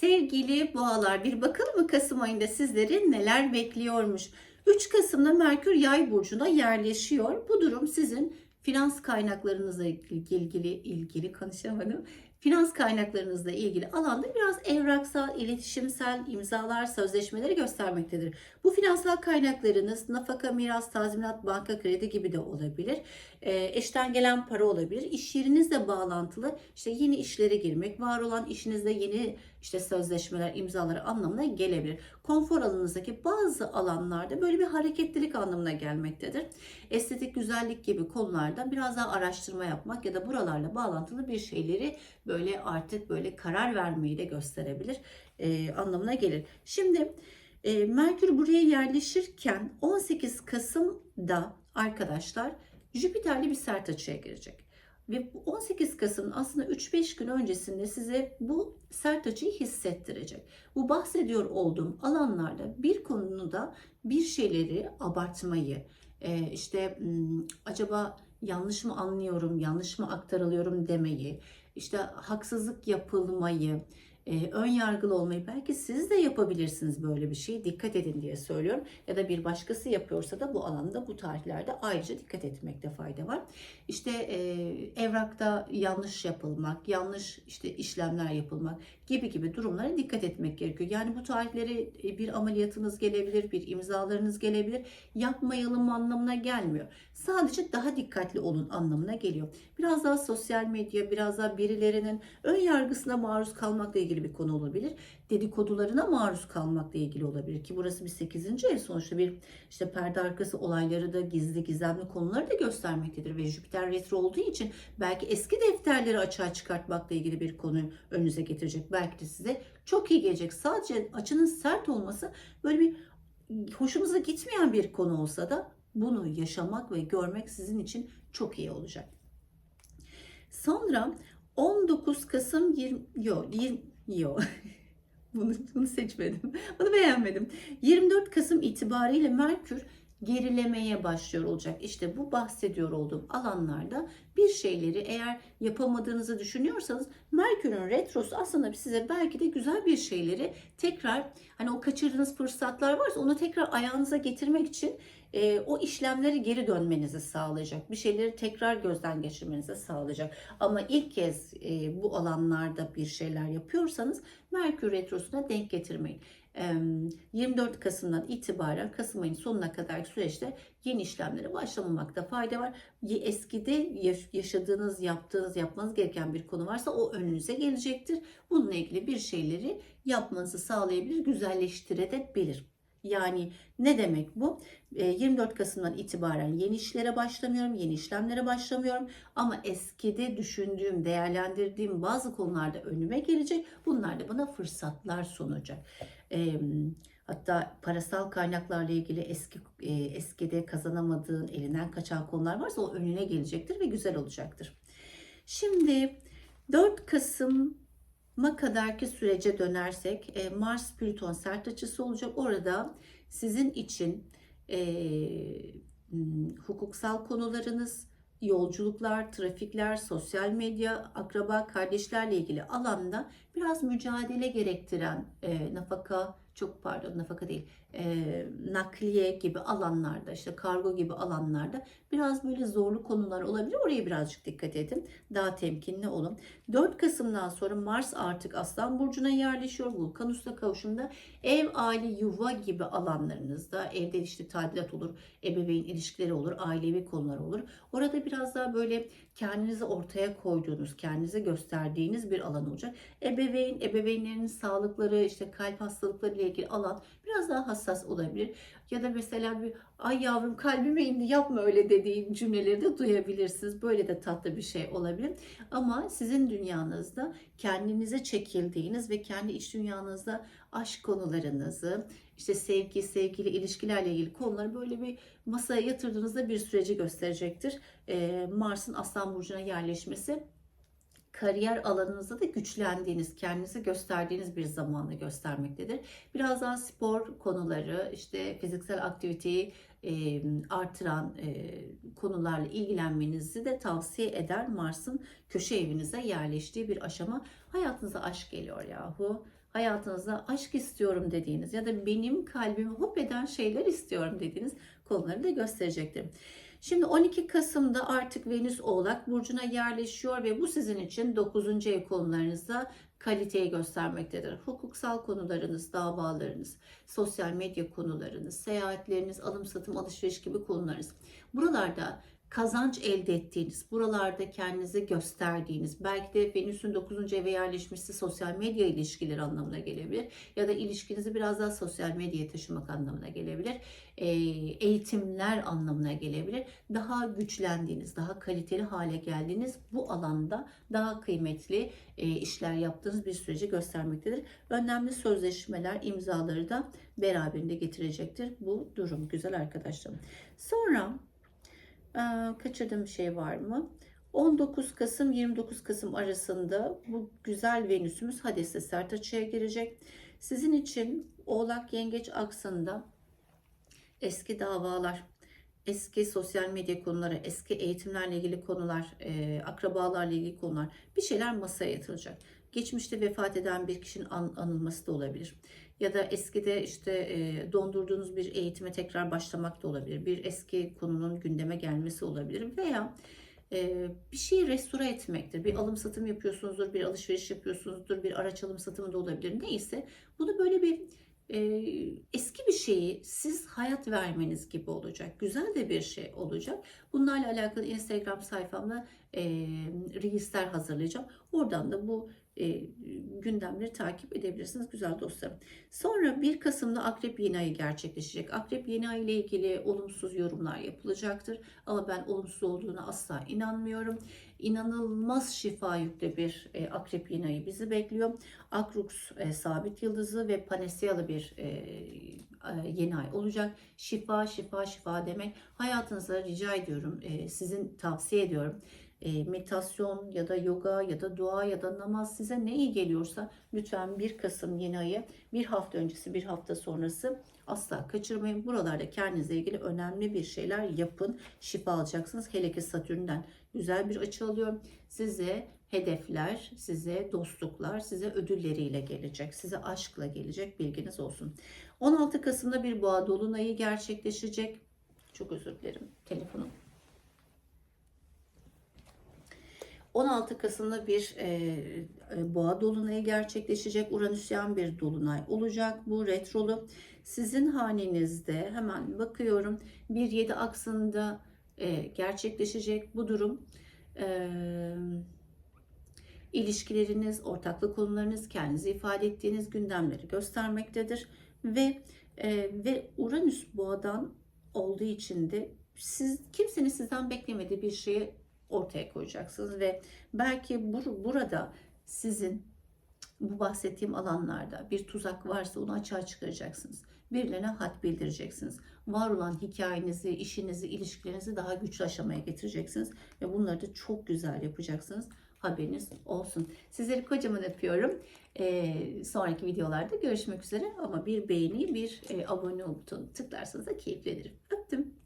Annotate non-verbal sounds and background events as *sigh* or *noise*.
Sevgili boğalar bir bakalım mı Kasım ayında sizleri neler bekliyormuş? 3 Kasım'da Merkür Yay burcuna yerleşiyor. Bu durum sizin finans kaynaklarınızla ilgili ilgili, konuşamadım. Finans kaynaklarınızla ilgili alanda biraz evraksal, iletişimsel imzalar, sözleşmeleri göstermektedir. Bu finansal kaynaklarınız nafaka, miras, tazminat, banka kredi gibi de olabilir. E, eşten gelen para olabilir. İş yerinizle bağlantılı işte yeni işlere girmek, var olan işinizde yeni işte sözleşmeler, imzalar anlamına gelebilir. Konfor alanınızdaki bazı alanlarda böyle bir hareketlilik anlamına gelmektedir. Estetik, güzellik gibi konularda biraz daha araştırma yapmak ya da buralarla bağlantılı bir şeyleri böyle artık böyle karar vermeyi de gösterebilir e, anlamına gelir. Şimdi e, Merkür buraya yerleşirken 18 Kasım'da arkadaşlar Jüpiter'li bir sert açıya girecek. Ve bu 18 Kasım'ın aslında 3-5 gün öncesinde size bu sert açıyı hissettirecek. Bu bahsediyor olduğum alanlarda bir konuda bir şeyleri abartmayı, e, işte acaba yanlış mı anlıyorum, yanlış mı aktarılıyorum demeyi, işte haksızlık yapılmayı, e, ön yargılı olmayı belki siz de yapabilirsiniz böyle bir şey. Dikkat edin diye söylüyorum. Ya da bir başkası yapıyorsa da bu alanda bu tarihlerde ayrıca dikkat etmekte fayda var. İşte e, evrakta yanlış yapılmak, yanlış işte işlemler yapılmak gibi gibi durumlara dikkat etmek gerekiyor. Yani bu tarihleri e, bir ameliyatınız gelebilir, bir imzalarınız gelebilir. Yapmayalım anlamına gelmiyor. Sadece daha dikkatli olun anlamına geliyor. Biraz daha sosyal medya, biraz daha birilerinin ön yargısına maruz kalmakla ilgili bir konu olabilir. Dedikodularına maruz kalmakla ilgili olabilir ki burası bir 8. ev sonuçta bir işte perde arkası olayları da gizli gizemli konuları da göstermektedir ve Jüpiter retro olduğu için belki eski defterleri açığa çıkartmakla ilgili bir konuyu önünüze getirecek. Belki de size çok iyi gelecek. Sadece açının sert olması böyle bir hoşunuza gitmeyen bir konu olsa da bunu yaşamak ve görmek sizin için çok iyi olacak. Sonra 19 Kasım 20 yok 20 yok. *laughs* bunu, bunu seçmedim. Bunu beğenmedim. 24 Kasım itibariyle Merkür gerilemeye başlıyor olacak. İşte bu bahsediyor olduğum alanlarda bir şeyleri eğer yapamadığınızı düşünüyorsanız Merkür'ün retrosu aslında size belki de güzel bir şeyleri tekrar hani o kaçırdığınız fırsatlar varsa onu tekrar ayağınıza getirmek için e, o işlemleri geri dönmenizi sağlayacak. Bir şeyleri tekrar gözden geçirmenizi sağlayacak. Ama ilk kez e, bu alanlarda bir şeyler yapıyorsanız Merkür Retrosu'na denk getirmeyin. 24 Kasım'dan itibaren Kasım ayının sonuna kadar süreçte yeni işlemlere başlamamakta fayda var. Eskide yaşadığınız, yaptığınız, yapmanız gereken bir konu varsa o önünüze gelecektir. Bununla ilgili bir şeyleri yapmanızı sağlayabilir, güzelleştirebilir. Yani ne demek bu? 24 Kasım'dan itibaren yeni işlere başlamıyorum, yeni işlemlere başlamıyorum. Ama eskide düşündüğüm, değerlendirdiğim bazı konularda önüme gelecek. Bunlar da bana fırsatlar sunacak. Hatta parasal kaynaklarla ilgili eski eskide kazanamadığın, elinden kaçan konular varsa o önüne gelecektir ve güzel olacaktır. Şimdi 4 Kasım ma kadarki sürece dönersek e, Mars Plüton sert açısı olacak. Orada sizin için e, hukuksal konularınız, yolculuklar, trafikler, sosyal medya, akraba, kardeşlerle ilgili alanda biraz mücadele gerektiren e, nafaka, çok pardon nafaka değil, e, nakliye gibi alanlarda, işte kargo gibi alanlarda biraz böyle zorlu konular olabilir. Oraya birazcık dikkat edin. Daha temkinli olun. 4 Kasım'dan sonra Mars artık Aslan Burcu'na yerleşiyor. Vulkanus'la kavuşumda ev, aile, yuva gibi alanlarınızda evde işte tadilat olur, ebeveyn ilişkileri olur, ailevi konular olur. Orada biraz daha böyle kendinizi ortaya koyduğunuz, kendinize gösterdiğiniz bir alan olacak. Ebeveyn, ebeveynlerin sağlıkları, işte kalp hastalıkları ile ilgili alan biraz daha hassas olabilir. Ya da mesela bir ay yavrum kalbime indi yapma öyle dediği cümleleri de duyabilirsiniz. Böyle de tatlı bir şey olabilir. Ama sizin dünyanızda kendinize çekildiğiniz ve kendi iç dünyanızda aşk konularınızı, işte sevgi, sevgili ilişkilerle ilgili konuları böyle bir masaya yatırdığınızda bir süreci gösterecektir. Mars'ın Aslan Burcu'na yerleşmesi kariyer alanınızda da güçlendiğiniz, kendinizi gösterdiğiniz bir zamanı göstermektedir. Biraz daha spor konuları, işte fiziksel aktiviteyi e, artıran e, konularla ilgilenmenizi de tavsiye eder. Mars'ın köşe evinize yerleştiği bir aşama. Hayatınıza aşk geliyor yahu. hayatınızda aşk istiyorum dediğiniz ya da benim kalbimi hop eden şeyler istiyorum dediğiniz konuları da gösterecektir. Şimdi 12 Kasım'da artık Venüs Oğlak Burcu'na yerleşiyor ve bu sizin için 9. ev konularınızda kaliteyi göstermektedir. Hukuksal konularınız, davalarınız, sosyal medya konularınız, seyahatleriniz, alım satım, alışveriş gibi konularınız. Buralarda kazanç elde ettiğiniz, buralarda kendinizi gösterdiğiniz, belki de Venüs'ün 9. eve yerleşmesi sosyal medya ilişkileri anlamına gelebilir ya da ilişkinizi biraz daha sosyal medyaya taşımak anlamına gelebilir. E, eğitimler anlamına gelebilir. Daha güçlendiğiniz, daha kaliteli hale geldiğiniz bu alanda daha kıymetli e, işler yaptığınız bir süreci göstermektedir. Önemli sözleşmeler, imzaları da beraberinde getirecektir bu durum güzel arkadaşlarım. Sonra kaçırdığım bir şey var mı? 19 Kasım 29 Kasım arasında bu güzel Venüsümüz Hades'te sert açıya girecek. Sizin için Oğlak Yengeç aksında eski davalar, eski sosyal medya konuları, eski eğitimlerle ilgili konular, e, akrabalarla ilgili konular bir şeyler masaya yatırılacak. Geçmişte vefat eden bir kişinin an, anılması da olabilir. Ya da eskide işte e, dondurduğunuz bir eğitime tekrar başlamak da olabilir. Bir eski konunun gündeme gelmesi olabilir. Veya e, bir şeyi restore etmektir. Bir alım satım yapıyorsunuzdur, bir alışveriş yapıyorsunuzdur, bir araç alım satımı da olabilir. Neyse bunu böyle bir e, eski bir şeyi siz hayat vermeniz gibi olacak. Güzel de bir şey olacak. Bunlarla alakalı Instagram sayfamda e, reelsler hazırlayacağım. Oradan da bu e, gündemleri takip edebilirsiniz güzel dostlarım. Sonra 1 Kasım'da Akrep yeni ayı gerçekleşecek. Akrep yeni ay ile ilgili olumsuz yorumlar yapılacaktır. Ama ben olumsuz olduğuna asla inanmıyorum. İnanılmaz şifa yüklü bir e, Akrep yeni ayı bizi bekliyor. Akrux e, sabit yıldızı ve Panesiyalı bir e, yeni ay olacak. Şifa, şifa, şifa demek. Hayatınızda rica ediyorum, e, sizin tavsiye ediyorum e, meditasyon ya da yoga ya da dua ya da namaz size ne iyi geliyorsa lütfen 1 Kasım yeni ayı bir hafta öncesi bir hafta sonrası asla kaçırmayın. Buralarda kendinize ilgili önemli bir şeyler yapın. Şifa alacaksınız. Hele ki Satürn'den güzel bir açı alıyorum. Size hedefler, size dostluklar, size ödülleriyle gelecek. Size aşkla gelecek bilginiz olsun. 16 Kasım'da bir boğa dolunayı gerçekleşecek. Çok özür dilerim. Telefonum 16 Kasım'da bir e, e, boğa dolunayı gerçekleşecek. Uranüsyen bir dolunay olacak. Bu retrolu. Sizin hanenizde hemen bakıyorum 1-7 aksında e, gerçekleşecek bu durum. E, ilişkileriniz, ortaklık konularınız, kendinizi ifade ettiğiniz gündemleri göstermektedir. Ve e, ve Uranüs boğadan olduğu için de siz kimsenin sizden beklemediği bir şeye ortaya koyacaksınız ve belki bur burada sizin bu bahsettiğim alanlarda bir tuzak varsa onu açığa çıkaracaksınız. Birilerine hat bildireceksiniz. Var olan hikayenizi, işinizi, ilişkilerinizi daha güçlü aşamaya getireceksiniz. Ve bunları da çok güzel yapacaksınız. Haberiniz olsun. Sizleri kocaman öpüyorum. Ee, sonraki videolarda görüşmek üzere. Ama bir beğeni, bir e, abone butonu tıklarsanız da keyiflenirim. Öptüm.